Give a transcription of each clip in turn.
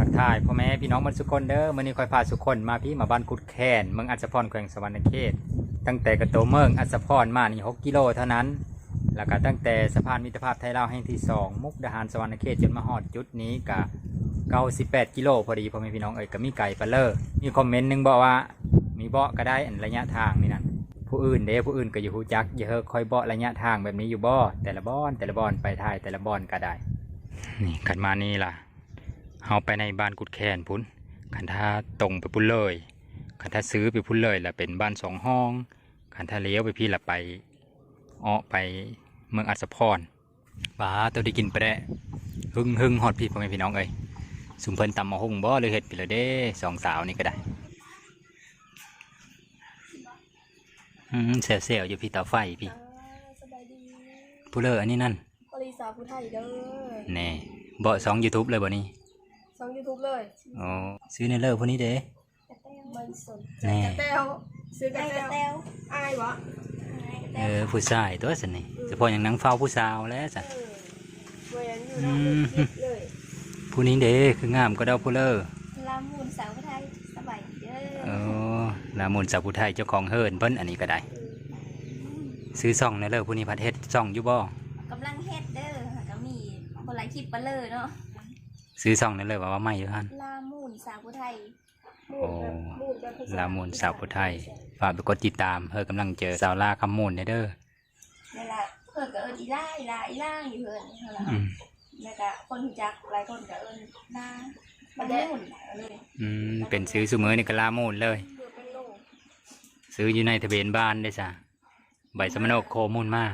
ทักทายพ่อแม่พี่น้องมันสุคนเด้อมื้อนี้คอยพาสุคนมาพี่มาบ้านกุดแคนเมืองอัศพรแขวงสวรรณเขต ตั้งแต่กระโตเมืองอัศพรมานี่6กิโลเท่านั้น แล้วก็ตั้งแต่สะพานมิตรภาพไทยลาวแห่งที่2มุกดาหารสวรรณเขตจนมาฮอดจุดนี้กะ98กิโลพอดีพ่อแม่พี่น้องเอ้ยก็มีไก่ปลาเลอร์มีคอมเมนต์หนึงบอกว่ามีเบาะก็ได้อันระยะทางนี่นั่นผู้อื่นเด้ผู้อื่นก็อยู่ฮู้จักอย่าเฮอคอยเบาะระยะทางแบบนี้อยู่บ่แต่ละบอนแต่ละบอนไปถ่ายแต่ละบอนก็ได้นี่ขันมานี่ล่ะ เอาไปในบ้านกุดแคนพุ่นขันถ้าตรงไปพุ่นเลยขันถ้าซื้อไปพุ่นเลยละเป็นบ้านสองห้องขันถ้าเลี้ยวไปพี่ละไปอ้อไปเมืองอัศพรบ้าตัวได้กินไปได้หึ่งหึ่งฮอดพี่พ่อแม่พี่น้องเอ้ยสุมเพิ่นตำมาหุ่งบ่เลยเห็ดไปเลยเด้สองสาวนี่ก็ได้อืมเสียวเสียวๆอยู่พี่เตาไฟพี่อ่าสบายดีผู้เลออันนี้นั่นบริษัทผู้ไทยเด้อแน่บ่สองยูทูบเลยบ่นี่ ช่องยูทูบเลยอ๋อซื้อในเลอพวกนี้เด้มันสนแน่กระเตวซื้อกระเตวแต้วอายวะเออผู้ชายตัวสันนี่เฉพาะอย่างหนังเฝ้าผู้สาวแล้วสัน เออเวียนอยู่เนอกคิดเลยผู้นี้เด้คืองามก็ดอกผู้เลอลามูนสาวไทยสบายดีเด้เอออลามุนสาวผู้ไทยเจ้าของเฮิร์นเพิ่นอันนี้ก็ได้ ซื้อซ่องในเลอผู้นี้พัดเฮ็ดซ่องอยู่บ่ กำลังเฮ็ดเด้อก็มีคนหลายคลิปเปนเลยเนาะ ซื้อซ่องในเลอว่าว่าไม่อยู่ฮั่นลามูนสาวไทยมูดแบบมูดแบบภษลามุนสาวผู้ไทย ฝากไปกดติดตามเฮอกำลังเจอสาวลาคำมูลเด้อนี่แหละเพิ่นก็เอิ้นอีล่าอีล่าอีล่าอยู่เพิ่นเท่าไหร่อืมแล้วก็คนรู้จักหลายคนก็เอิ้นลาลามูนเลยอืมเป็นซื้อซุมื้อนี่ก็ลามูลเลยเพื่อเป็นโลกซื้ออยู่ในทะเบียนบ้านได้ซะใบสมโนโคมูลมา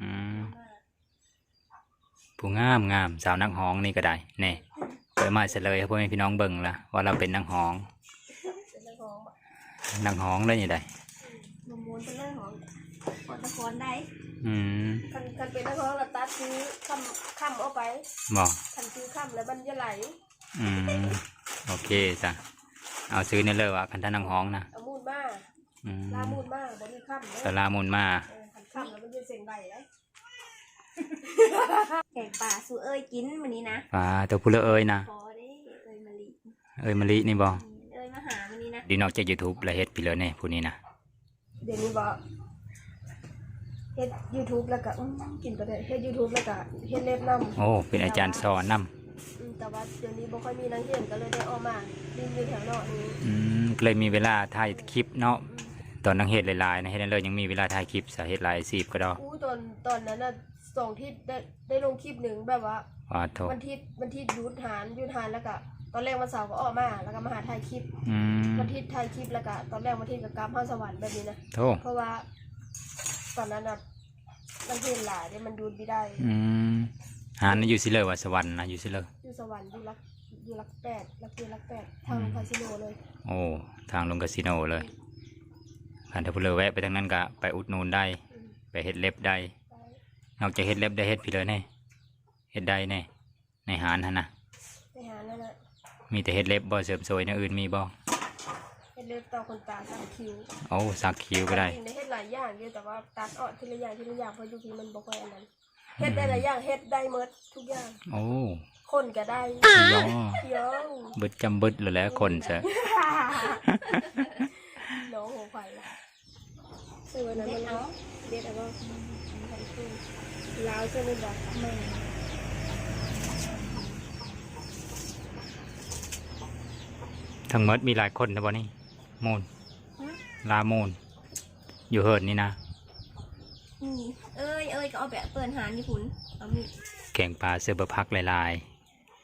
อืม ผู้งามงามสาวนักฮ้องนี่ก็ได้แน่ เปิดมาเสร็จเลยให้พ่อแม่พี่น้องเบิ่งละว่าเราเป็นนักฮ้องเป็นนักร้องแบบนักฮ้องเลยนี่ได้มมูนเป็นเรื่องของคนตะคอนได้อืมคันคันเป็นนักร้องเราตัดซื้อคำคำเอาไปบอกคันซื้อคำแล้วมันจะไหลอืมโอเคจ้ะเอาซื้อนี่เลยว่าคันท่านักฮ้องนะเอามูดมาอืมลามูดมาบนนี้คำสลามูลมาเออคันคำแล้วมันจะเสียงใบเลย แกงป่าสู่เอ้ยกินมื้อนี้นะป่าตัวผู้เลอเอ้ยนะขอได้เอ้ยมะลิเอ้ยมะลินี่บอกเอ้ยมาหามื้อนี้นะดีนอกจากยูทูบแล้วเฮ็ดพี่เลยเนี่ยผู้นี้นะเดี๋ยวนี้บอกเฮ็ดยูทูบแล้วก็อื้อกินไปเลยเฮ็ดยูทูบแล้วก็เฮ็ดเล็บน้ำโอ้เป็นอาจารย์สอนนอืมแต่ว่าเดี๋ยวนี้บ่ค่อยมีนักเรียนก็เลยได้ออกมาดินอยู่แถวนอกนี้ำอืมก็เลยมีเวลาถ่ายคลิปเนาะตอนนังเฮ็ดหลายๆนะเฮ็ดนั่นเลยยังมีเวลาถ่ายคลิปสาเฮ็ดหลายสิบก็ดอกอู้ตอนตอนนั้นน่ะ สองที่ได้ได้ลงคลิปหนึ่งแบบว่าว่าโทวันที่วันที่หยุดหารหยุดหารแล้วก็ตอนแรกวันเสาร์ก็ออกมา แล้วก็มาหาถ่ายคลิปอืมวันที่ถ่ายคลิปแล้วก็ตอนแรกวันที่กับกราฟห้าสวรรค์แบบนี้นะโทเพราะว่า ตอนนั้นน่ะมันเห็นหลายเนี่ยมันดูดไม่ได้อืมหานะอยู่สิเลยว่าสวรรค์นะอยู่สิเลยอยู่สวรรค์อยู่รักอยู่รักแปดรักเกียรักแปดทางคาสิโนเลยโอ้ทางลงคาสิโนเลยคันถ้าผู้เลอแวะไปทางนั้นก็ไปอุดหนูนได้ อืมไปเฮ็ดเล็บได้ไป นอกจากเฮ็ดเล็บได้เฮ็ดพี่เลยแน่เฮ็ดได้แน่ในหารหั่นนะไปหานั่นน่ะมีแต่เฮ็ดเล็บบ่เสริมสวยอย่างอื่นมีบ่เฮ็ดเล็บต่อคนตาสักคิ้วโอ้สักคิ้วก็ได้ จริงๆเฮ็ดหลายอย่างอยู่แต่ว่าตัดออกทีละอย่างทีละอย่างเพราะอยู่ที่มันบ่ค่อยอันนั้นเฮ็ดได้หลายอย่างเฮ็ดได้หมดทุกอย่างโอ้คนก็ได้ยอเดี๋ยวเบิดจำเบิดเลยแหล้วคนซะน้องหัวไฟล่ะซื้อวันนั้นเด็มัดนเนาะเด็ดแล้วก็ ลาวใช่ไหมบอกแม่ทั้งหมดมีหลายคนนะบ่นี่มูลลามูลอยู่เฮิร์นนี่นะนี่เอ้ยเอ้ยก็เอาแบบเปิดหานญี่ปุ่นเอามีแกงปลาเสือบะพักหลาย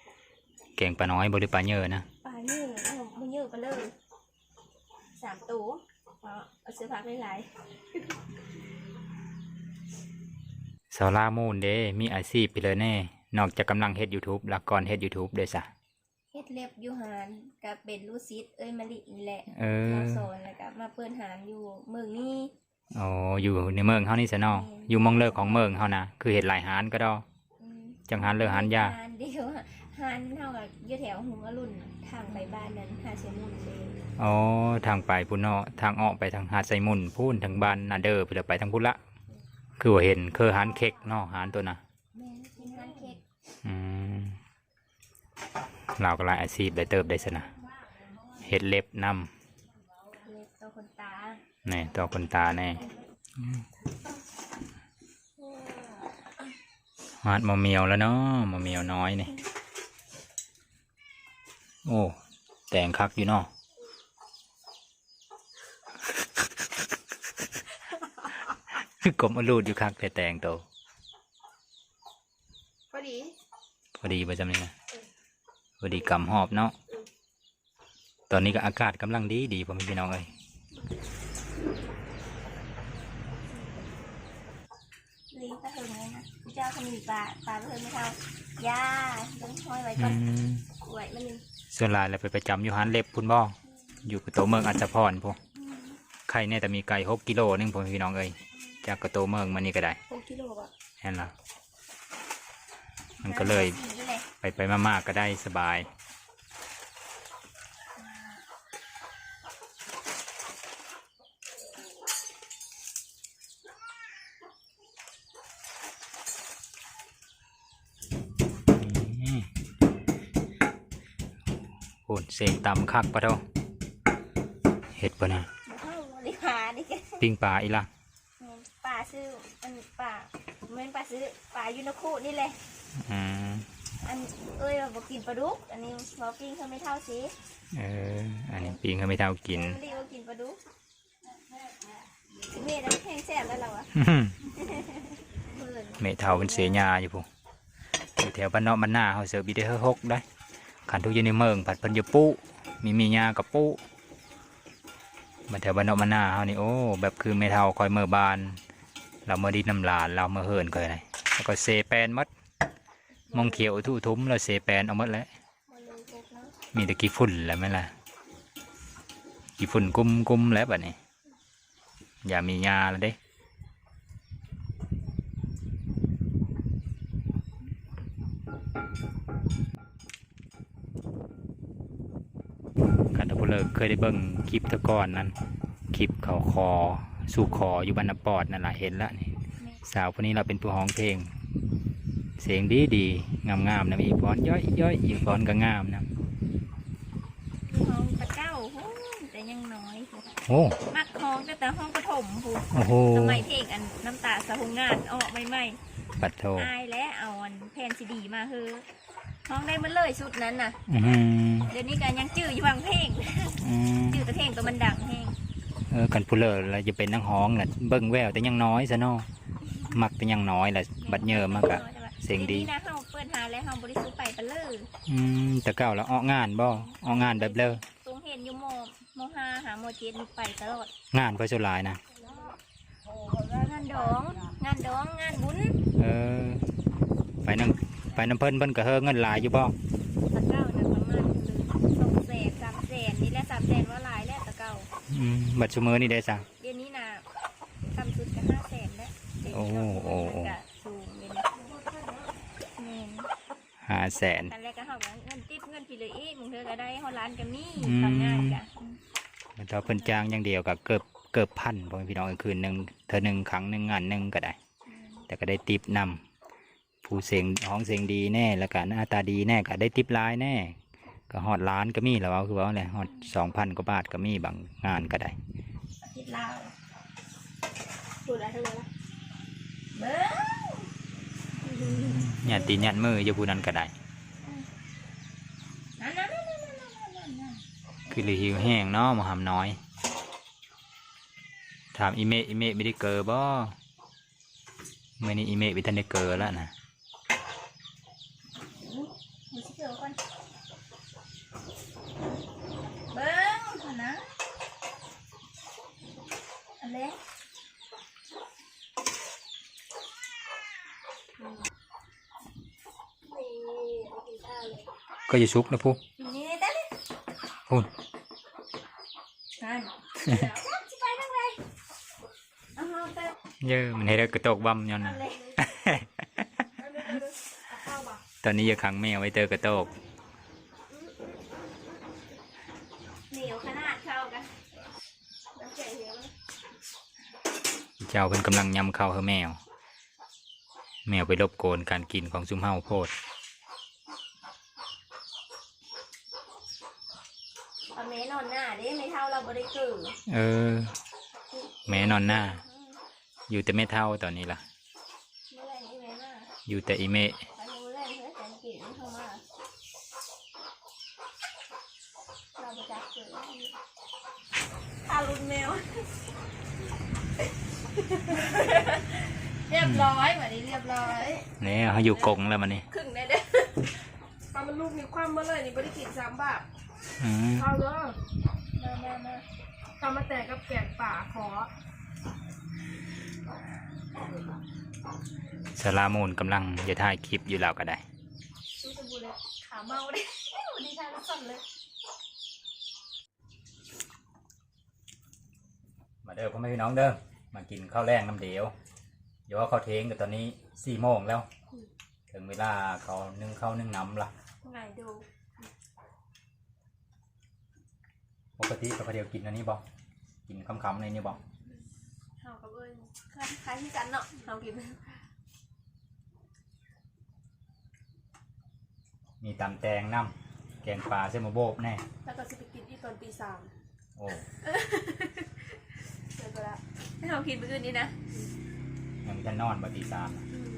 ๆแกงปลาน้อยบหริปลาเยอะนะปลาเนื้อเอามาเยอะไปเลยสามตัวเอาเอาเสื้อผ้าหลาย สาวลามูนเด้ มีอาชีพไปเลยแน่ นอกจากกำลังเฮ็ด YouTube แล้วก่อนเฮ็ด YouTube ด้วยซะๆเฮ็ดเล็บอยู่หานกับเป็นลูซิดเอ้ยมะลินี่แหละเออเราสอนแล้วก็มาเปิดหานอยู่เมืองนี้อ๋ออยู่ในเมืองเฮานี่ซะเนาะอยู่หมองเลิกของเมืองเฮานะคือเฮ็ดหลายหารก็ดอกอืมจังหารเลิกหารยาหานเดียวอะหานเท่ากับอยู่แถวหุงอรุณทางไปบ้านนั้นหาเชมุนเลยอ๋อทางไปพุ่นเนาะทางออกไปทางหาดไซมุนพูนทางบ้านนาเดอร์ไปเลยไปทางพุ่นละ คือว่าเห็นคือหารเค้กเนาะหารตัวน่ะแม่กินหานเค้กอืมเราก็หลายอาชีพได้เติบได้สนะเฮ็ดเล็บนเล็บตัวคนตาำนี่ตัวคนตาแน่มาดมาเมียวแล้วเนาะมาเมียวน้อยนี่ โอ้ แต่งคักอยู่เนาะ กลมอลูดอยู่คักแต่แต่งโตวพอดีพอดีประจำนี่นะพอดีกำหอบเนาะตอนนี้ก็อากาศกำลังดีดีผมพี่น้องเอ้ยลิงตะเหิงเลยนะเจ้าขมิ้นปลาปลาตะเหิงไม่เท่ายาต้องห้อยไว้อืก่อนมไว้มันนี่ส่วนหลายเราไปประจำอยู่ฮันเล็บพุ่นบ่อยู่กับโตเมืองอัจฉพรพวกไข่เนี่ยแต่มีไก่หกกิโลนึงผมพี่น้องเอ้ย จากกระโตเมืองมานี่ก็ได้หกกิโลอะเห็นละมันก็เลยนี่แหละไปไปๆมาๆก็ได้สบายอืมโอ้เสียงต่ำคักปะเท่าเห็ดปะนะเฮ้าบริหารนี่แกปิ้งปลาอีละ ป่าซื้ออันป่า เหมือนป่าซื้อป่ายูนคูนี่แหละอืมอันเอ้ยว่าบอกกินปลาดุก อันนี้บอปิ้งเขาไม่เท่าสิเออ อันนี้ปิ้งเขาไม่เท่ากินไม่ได้ว่ากินปลาดุกเมฆน้ำแข็งแซ่บแล้วเราอะเพื่อนเมเท่าเป็นเสียยาอยู่พูอยู่แถวบ้านนอกบ้านหน้าเขาเสิร์ฟบีได้เฮอฮกได้ขันทุกอยันในเมืองผัดเพันอยาปุมีมียากับปุมาแถวบ้านนอกบ้านหน้าเขานี่โอ้แบบคือเมเท่าคอยเมื่อบาน เราเมื่อดีน้ำลานเราเมื่อเฮินก็อะไรแล้วก็เซแปนมัดมองเขียวทุ่ทุ้มแล้วเซแปนเอาหมดแล้วมีต่กี่ฝุ่นแล้วไหมล่ะกี่ฝุ่นกุ้มกุ้มแล้วแบบนี้อย่ามียาแล้วเด้กันตะพุเลอเคยได้เบิ่งคลิปตะก่อนนั้น คลิปเขาคอ สู่คออยู่บรรณปอดนั่นแหละเห็นแล้วนี่สาวคนนี้เราเป็นผู้ห้องเพลง เสียงดีดีงามงามๆนะมีฟ้อนย่อยย่อยอีกฟ้อนก็งามนะห้องตะเก้าโอ้ยแต่ยังน้อยพู้โอ้มักห้องแต่แต่ห้องปฐมพู้โอ้โหสมัยเพลงอันน้ำตาสะหงงานออกใหม่ปัดโทๆอายและเอาอันแผ่นซีดีมาคือห้องได้มันเลยชุดนั้นน่ะอือหือเดี๋ยวนี้กันยังจื้ออยู่บางเพลงอืมจื้อแต่เพลงตัวมันดังเพลงเออกันพูเลอร์เราจะเป็นนักฮ้องแหละเบิ่งแววแต่ยังน้อยซะเนาะมักแต่ยังน้อยแหละบัดเยอะมากอะเสียงดีดี๋วนี้นะเฮาเปิดหาแล้วเฮาบริสุทธิ์ไปไปเลยอืมแต่เก่าแล้วออกงานบ่ออกงานแบบเลอตรงเห็นอยู่โมโมห้าหาโมเจ็ดไปตลอดงานเพื่อสุหลายนะงานดองงานดองงานบุญเออ ไปน้ำไปน้ำเพิ่นเพิ่นก็เฮอเงินหลายอยู่บ่ อืมบัดชุมือนี่ได้สั่ง เดี๋ยวนี้นะต่ำสุดก็ห้าแสนแล้วเดี๋ยวนี้โอ้โอ้ ก็สูงเลยนะแม่นห้าแสน ตอนแรกก็เฮาก็เงินติปเงินพี่เลยอีกมึงเธอก็ได้เฮาร้านก็มีอืมบางงานก็มันถ้าเพิ่นจ้างอย่างเดียวก็เกือบเกือบพันพ่อแม่พี่น้องคืนหนึ่งเธอหนึ่งครั้งหนึ่งงานหนึ่งก็ได้ แต่ก็ได้ติปนำผู้เสียงห้องเสียงดีแน่แล้วก็หน้าตาดีแน่ก็ได้ติปหลายแน่ ก็ฮอดล้านก็มีแล้วเอาคือว่าอะไรฮอดสองพันกว่าบาทก็มีบางงานก็ได้คิดลาวพูดอะไรทั้งนั้นละเบิ้งหยาดตีนหยาดมืออยู่ผู้นั้นก็ได้นั่นนั่นนั่นนั่นนั่นนั่นคือเลยหิวแห้งเนาะหมหำน้อย ถามอีเมะอีเมะไม่ได้เกิดบ่เมื่อนี้อีเมะไปทันได้เกิดแล้วนะ มือสิเกี่ยวก่อนเบิ้งก่อนนะอันเล็ก นี่เอากินข้าวเลย ก็จะชุกนะผู้นี่ได้เลยพูดนั่นจะไปทางไหนเอาเอาไปเยอะมันให้เรากระตกบัมย้อนอันะนเล็กเอาดูดูดูเอาข้าวบ่ตอนนี้จะขังแมวไว้เตอกระโตกเหนียวขนาดเข้ากันน้ำแข็งเหนียวไหมเจ้าเป็นกำลังยำข้าวให้แมว แมวไปรบกวนการกินของซุมเฮาโพด เอาแม่นอนหน้าเด้ไม่เท่าเราบ่ได้ เกิดเออ แม่นอนหน้า อยู่แต่ไม่เท่าตอนนี้ล่ะเมื่อไหร่นี่แม่มาอยู่แต่อีเมะไปเมื่อไหร่เพื่อแสนกินเข้ามาเราไปจับเกิดทารุณแมวเรียบร้อยแบบนี้เรียบร้อยเนี่ยเขาอยู่กรงแล้วมันนี่ครึ่งได้เด้อตอนมันลูกมีความเมื่อเลยนี่ไม่ได้กินสามบาทอืมเอาเด้อมามามา ตอนมาแต่กับแกงป่าขอสลามูนกำลังจะถ่ายคลิปอยู่แล้วก็ได้สู้สมบูรณ์เลยขาเมาเลยวันนี้ทานสั่นเลยมาเด้อพ่อแม่พี่น้องเด้อมากินข้าวแรงน้ำเดียวเดี๋ยวว่าเขาวเทงแต่ตอนนี้สี่โมงแล้ว ถึงเวลาเขานึ่งข้าวนึ่งน้ำละไงดู ปกติกับพอเดียวกินอันนี้บอกกินคำๆในนี้บอกเฮากับเอ้ยคล้ายๆที่กันเนาะเฮากินมีตำแตงน้ำแกงปลาเส้นมะโบบแน่แล้วก็จะไปกินที่ตอนตีสามโอ้เจอไปละให้เฮากินมื้ออื่นนี้นะยังมีท่านนอนบัตีสามเ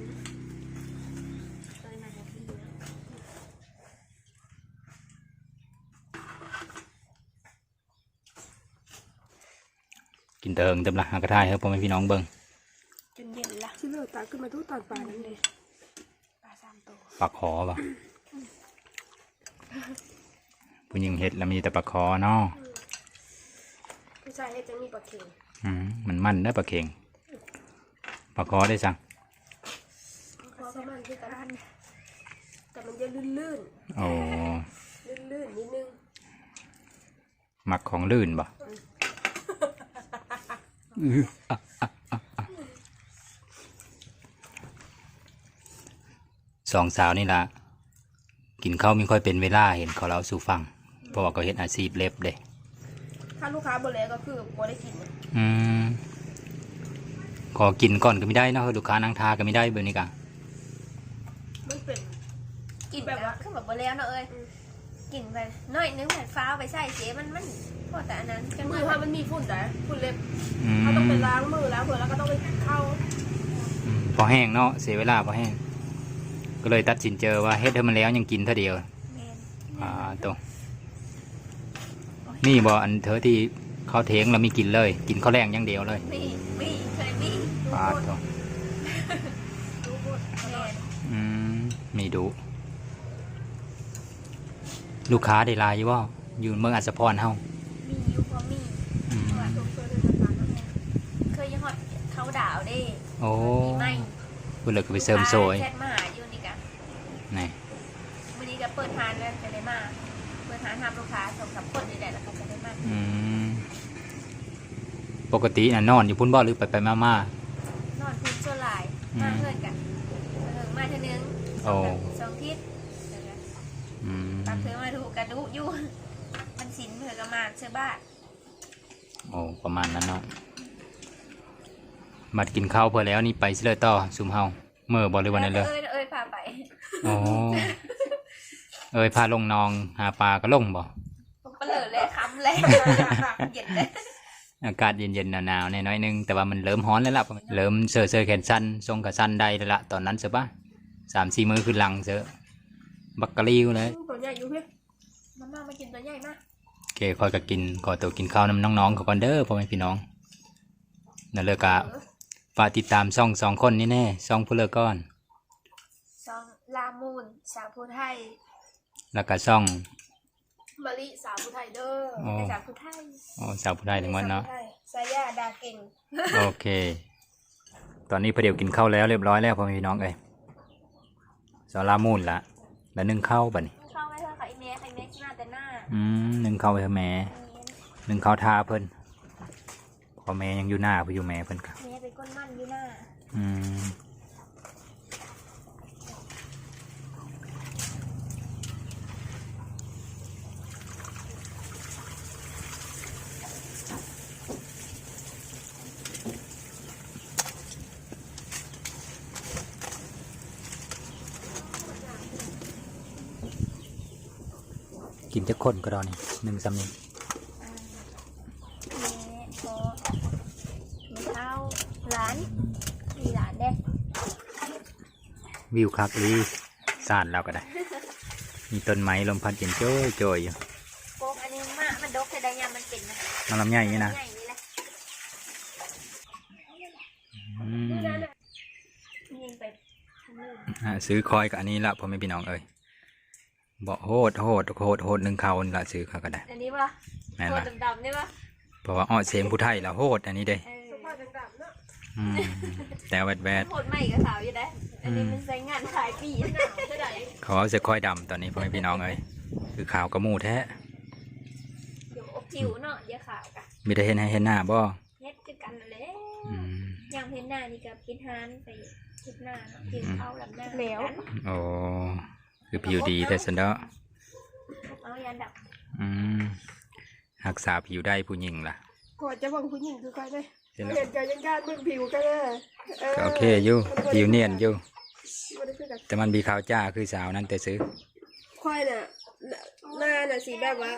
กินเติงเต็มละหากระทายครับพ่อแม่พี่น้องเบิ่งจนเย็นละที่เราตาขึ้นมาทุกตอนป่านั่นเลยปลาสามตัวปลาคอป่ะผู้หญิงเห็ดแล้วมีแต่ปลาคอเนาะผู้ชายให้จะมีปลาเค็งอืมมันมันได้อปลาเข่งปลาคอได้สั่งเพราะประมาณที่กระทันแต่มันจะลื่นโอ้ๆลื่นๆนิดนึงมักของลื่นบ่อื้ออะอะอะอะ สองสาวนี่ละกินข้าวไม่ค่อยเป็นเวลาเห็นเขาเล่าสู่ฟัง เพราะว่าเขาเห็นอาชีพเล็บเด้ถ้าลูกค้าบ่แล้วก็คือบ่ได้กินอืมขอกินก่อนก็ไม่ได้เนาะลูกค้านั่งทาก็ไม่ได้เบอร์นี้กะมันเป็นกินแบบว่าคือแบบบ่แล้วเนาะเอ้ยกินไปน้อยนึงแบบฟ้าวไปใส่เสียมันมัน พอแต่อันนั้นจังมืมืออถ้ามันมีฝุ่นแต่ฝุ่นเล็บอืมเขาต้องไปล้างมือแล้วเผื่อแล้วก็ต้องไปเข้าพอแห้งเนาะเสียเวลาพอแห้ง ก็เลยตัดสินเจอว่าเฮ็ดให้มันแล้วยังกินเท่าเดียวแม่นอ่าตัวนี่บออันเธอที่เขาเทงแล้วมีกินเลย กินข้าวแรงอย่างเดียวเลยมีมีเคยมีปาดตัวดูบดแม่นอืมมีดูลูกค้าได้หลายอยู่ว่าอยู่เมืองอัศพรเฮา มีอยู่พอมี อืม ว่า ตัวเพื่อนในสถานนั้น เคยยังฮอด เขาดาวเด้โอ้มีไหมคุณเลยก็ไปเสริมโซยแชทมาหาอยู่นี่กะนี่วันนี้ก็เปิดทานแล้วจะได้มาเปิดทานทำลูกค้าสองสามคนนี่แหละแล้วก็จะได้มาอืมปกติน่ะนอนอยู่พุ่นบ่หรือไปไปมามานอนพื้นโซลายอืมมาเพื่อนกันเออมาเท่านึงโอ้สองทิศเดี๋ยวกันอืมตามเธอมาถูกกระดุอยู่มันสินเธอก็มาเชื่อบ้านโอ้ประมาณนั้นเนาะ มากินข้าวเพื่อแล้วนี่ไปสิเลยต่อซุมเฮาเมื่อบ่หรือวันนั้นเลย เอ้ยเอ้ยพาไปโอ้เอ้ยพาลงหนองหาปลาก็ลงบ่ ผมก็เลยเลยคำเลยเย็นเลยอากาศเย็นๆหนาวๆแน่น้อยหนึงแต่ว่ามันเริ่มร้อนแล้วล่ะเริ่มเซอร์เซอร์แขนสั้นทรงกับสั้นได้แล้วล่ะตอนนั้นเสือปะสามสี่มือขึ้นหลังเสือบักกะลิวเลยตัวใหญ่อยู่เพี่มันมามากินตัวใหญ่มากโอเคคอยก็กินขอตัวกินข้าวน้ำน้องๆเขาก่อนเด้อพ่อแม่พี่น้องนั่นเลยกะ ฝากติดตามซ่องสองคนนี่แน่ซ่องผู้เลิกก้อนซองลามูนสาวผู้ไทยแล้วก็ซ่องมะลิสาวผู้ไทยเด้อโอ้สาวผู้ไทยโอ้สาวผู้ได้ทั้งหมดเนาะสวผู้ไทยสายาดาเก่งโอเค ตอนนี้พอเดียวกินข้าวแล้วเรียบร้อยแล้วพ่อแม่พี่น้องเอ้ยสารามูนละแล้วนึ่งข้าวบัดนี้เข้าไว้เถอะค่ะไอเมย์ไอเมย์ที่มาแต่หน้าอืมนึ่งข้าวไปเถอะแม่หนึ่งข้าวทาเพิ่นพ่อแม่ยังอยู่หน้าพ่ออยู่แม่เพิ่นครั บเมย์เป็นก้นมั่นอยู่หน้าอืมกินจะคนก็ดอนี่หนึ่งสำนึงานมีหลานเด้วิวคักลีสานเราก็ได้ มีต้นไม้ลมพัดเย็นโจ้ยโจยอยู่โกงอันนี้มากมันดกแต่ได้ยามมันเป็นนะมันลำใหญ่นี่นะใหญ่นี่แหละอืมยิงไปทางนู้นอะซื้อคอยกับอันนี้ละพ่อแม่พี่น้องเอ้ยบอกโหดโหดโหดโหดหนึ่งเขานี่ละซื้อเขาก็ได้ อันนี้ปะแม่นตัวละดำๆนี่ปะเพราะว่าอ้อเสียงผู้ไทยละโหดอันนี้เด้เอ อืมแต่แวดแวดโหดใหม่กับสาวอยู่ได้อันนี้มันใช้งานขายปีหนาวเท่าไหร่เขาเอาเสื้อคอยดำตอนนี้พ่อแม่พี่น้องเอ้ยคือขาวกระมูแท้เดี๋ยวอบจิ๋วเนาะเดี๋ยวขาวกะมีได้เห็นให้เห็นหน้าบ่เฮ็ดคือกันนั่นแหละอืมยามเห็นหน้านี่กับพินฮานไปคิดหน้าเนาะกินข้าวลำหน้าแมวโอ้คือผิวดีแต่สันเดาะเอายันดับอืมรักษาผิวได้ผู้หญิงล่ะ กอดจะบังผู้หญิงคือใครเลย เห็นแล้วเห็นกันยังการเบิ่งผิวกันเลยก็โอเคอยู่ผิวเนียนอยู่บ่ได้คือกันแต่มันมีขาวจ้าคือสาวนั้นแต่ซื้อควายน่ะหน้าน่ะสีแบบว่า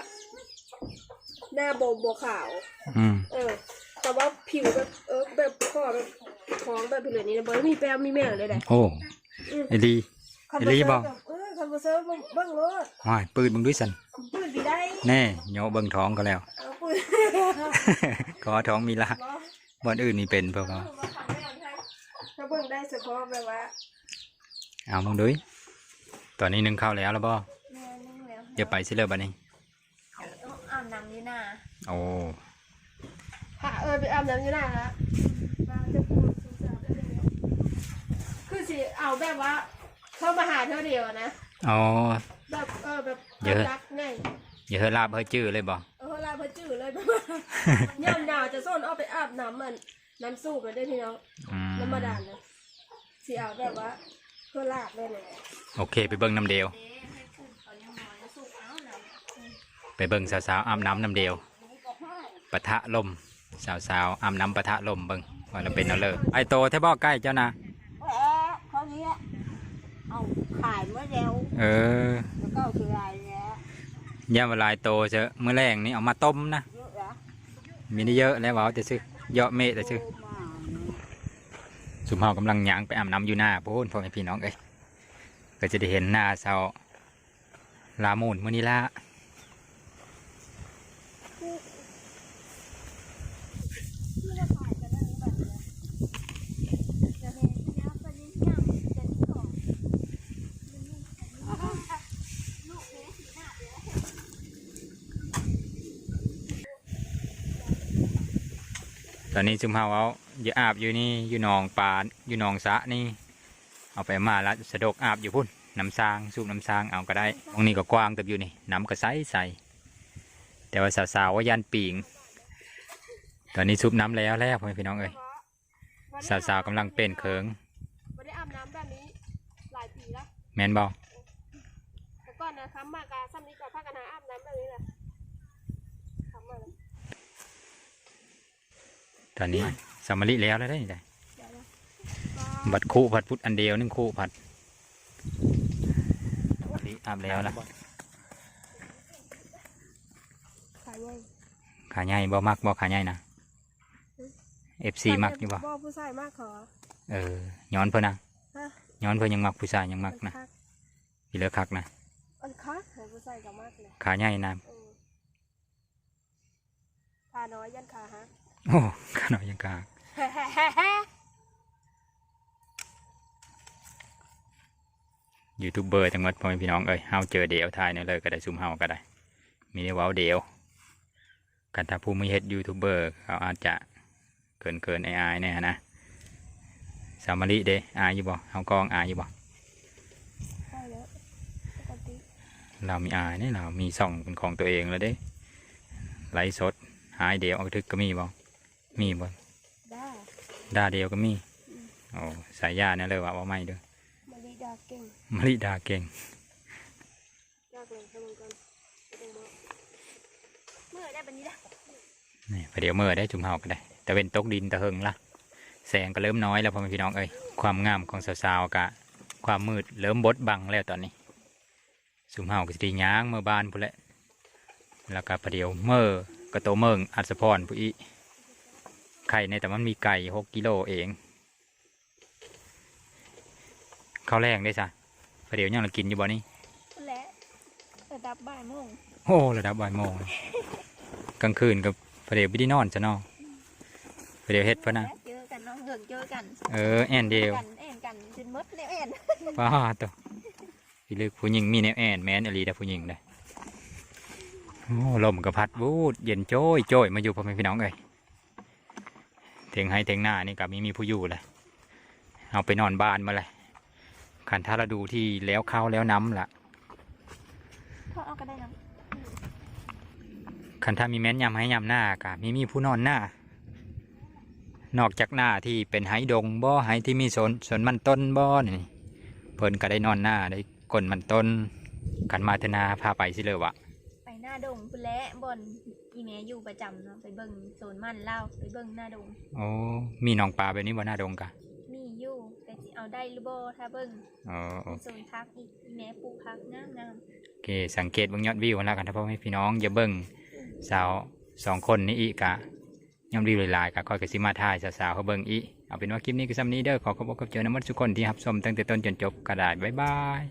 หน้าโบโบขาวอืมเออ แต่ว่าผิวแบบเออแบบข้อแบบท้องแบบผิวเหลืองนี่นะบ่ได้มีแป้มมีแม่เลยแหละโอ้ไอลีคันอีหลีบ่เออคันบ่เซิร์ฟเบิ่งเบิ่งรถห้อยปืนมึงด้วยสันปืนสิได้แน่โยเบิ่งท้องก็แล้วเอาปืนขอท้องมีละ บ่บอนอื่นมีเป็นเปล่าถ้าเบิ่งได้เฉพาะแบบว่าเอามึงด้วยตอนนี้นึ่งข้าวแล้วแล้วบ่แม่นึ่งแล้วอย่าไปสิเลยบัดนี้ต้องอาบน้ำอยู่หน้าโอ้พาเออไปอาบน้ำอยู่หน้าละว่าจะพูดสงสารได้เลยคือสิเอาแบบว่าเข้ามาหาเท่าเดียวอะนะอ๋อแบบเออแบบเยอะรักง่ายอย่าเฮอลาบเฮอจื้อเลยบ่ เออลาพจื้อเลยแบบว่าย่ำหนาวจะส้นเอาไปอาบน้ำมันน้ำสูบเลยได้อพี่น้องอืมน้ำมาดานเลยสิเอาแบบว่าเพื่อลาบเลยเนี่ยโอเค ไปเบิ่งน้ำเดียวเด้ให้ขึ้นเขายังน้อยแล้วสูบเอาหนาวไปเบิ่งสาวๆอาบน้ำน้ำเดียวปะทะลม สาวๆอาบน้ำปะทะลมเบิ่งว่าเราเป็นเอาเลยไอโตแทบบ่ใกล้เจ้านะแหมเขาเนี้ยเอาขายเมื่อเร็วเออ แล้วก็คืออะไรเนี้ ยย่าวลายโตเจอะมื้อแรงนี่เอามาต้มนะมีนี่เยอะแล้วว่าแต่ซื้อเยอะเมะแต่ซื้อสุมเฮากำลังย่างไปอาบน้ำอยู่หน้าพูนพ่อแม่พี่น้องเอ้ยก็จะได้เห็นหน้าสาลามูนมื้อนี้ละเห็นยาปนิญญาเป็นของ ต อนนี้สุมเฮาเอาอย่าอาบอยู่นี่อยู่หนองปานอยู่หนองสระนี่ เอาไปมาแล้วสะดกอาบอยู่พุ่นน้ำซางสูบน้ำซางเอาก็ได้ตรงนี้ก็กว้างเตับอยู่นี่น้ำก็ใสใสแต่ว่าสาวๆว่ายันปีงตอนนี้สูบน้ำแล้วแล้วพ่อแม่พี่น้องเอ้ยสาวๆกำลังเป็นเคิงไม่ได้อาบน้ำแบบนี้หลายปีแล้วแมนบอแต่ก่อนนะค้ำมากาซ้ำนี้ก็พากันหาอาบน้ำแบบนี้แหละค้ำมาเลย ตอนนี้สามาริแล้วแล้วได้ไงบัดคู่ผัดพุทธอันเดียวหนึงคู่ผัดสามาริอาบแล้วล่ะขายง่ายขาใหญ่บ่มักบ่ขาใหญ่นะเอฟซีมักอยู่บ่บ่ผู้ชายมากขอเออย้อนเพิ่นนะฮะย้อนเพิ่นยังมักผู้ชายยังมักนะคักพี่เลือคักนะอันคักให้ผู้ชายกับมากเลยขาใหญ่นะเออขาน้อยยันขาฮะ โอ้ขาหน่อยยังกากยูทูบเบอร์ทั้งหมดพ่อแม่พี่น้องเอ้ยเฮาเจอเดียวทายเนี่ยเลยก็ได้ซุ่มเฮาก็ได้ มีได้เว้าเดียวกันถ้าผู้ไม่เฮ็ดยูทูบเบอร์เขาอาจจะเกินเกินไออายๆเนี่ยนะสามาริเด้อายอยู่บ่เฮากองอายอยู่บ่ใช่แล้วปกติเรามีอายเนี่ยเรามีส่องเป็นของตัวเองแล้วเด้ไลฟ์สดหายเดียวเอาทึกก็มีบ่ มีบ่ได้ดาเดียวก็มีโอ้สายยาเนี่ยเลยว่าว่าไม่เด้อมาลีดาเก่งมะลิดาเก่งยากเลยทำเหมือนกันไม่ต้องบอกเมื่อได้บันนี้ละนี่ไปเดี๋ยวเมื่อได้จุ่มเฮาก็ได้ แต่เป็นตกดินตะเฮงละแสงก็เริ่มน้อยแล้วพ่อแม่พี่น้องเอ้ยความงามของสาวๆกะ ความมืดเริ่มบดบังแล้วตอนนี้จุ่มเฮาก็สิได้ย่างเมื่อบ้านพุ่นแหละแล้วก็ประเดี๋ยวเมื่อกระโตเมิงอัศพรผู้อี ไข่ในแต่มันมีไก่หกกิโลเองข้าวแรงได้ซะประเดี๋ยวยังเรากินอยู่บ่นี่และระดับบ่ายโมงโอ้ระดับบ่ายโมงกลางคืนกับประเดี๋ยวไม่ได้นอนจะนอนประเดี๋ยวเฮ็ดพะนะและเจอกันเนาะเหิงเจอกันเออแอนเดียวกันแอนกันจนหมดแล้วแอนป้าตัวพี่ลึกผู้หญิงมีแนวแอนแมนอลีได้ผู้หญิงได้โอ้ลมกับพัดบูดเย็นโจ้ยโจ้ยมาอยู่พ่อแม่พี่น้องเอ้ย เทียงให้เทียงหน้านี่กับมีมีผู้อยู่เลยเอาไปนอนบ้านมาเลยขันถ้าเราดูที่แล้วข้าวแล้วน้ำล่ะพอเอาก็ได้นะขันถ้ามีแม้นยำให้ยำหน้ากะมีมีผู้นอนหน้านอกจากหน้าที่เป็นไหดงบ่ไหที่มีสนสนมันต้นบ่นี่เพิ่นก็ได้นอนหน้าได้กลนมันต้นกันมาเถอะนาพาไปสิเลยวะไปหน้าดงพุ่นแหละบอน อีแม่อยู่ประจำเนาะไปเบิ่งโซนมันเล่าวไปเบิ่งหน้าดง โอ้มีหนองปลาแบบนี้บ่หน้าดงกะมีอยู่แต่สิเอาได้หรือบ่ถ้าเบิ่งอ๋อโอมีโซนพักอีกอีแม่ปลูกพักงามงามเคสังเกตเบิ่งยอดวิวแล้วกันถ้าพ่อแม่พี่น้องอย่าเบิ่งสาวสองคนนี้อีกกะยอดวิวหลายๆกะคอยกสิมาถ่ายสาวๆเขาเบิ่งอีเอาเป็นว่าคลิปนี้ก็ซ้ำนี้เด้อขอขอบคุณขอบเจอน้ำมันทุกคนที่รับชมตั้งแต่ต้นจนจบกระดาษบ๊ายบาย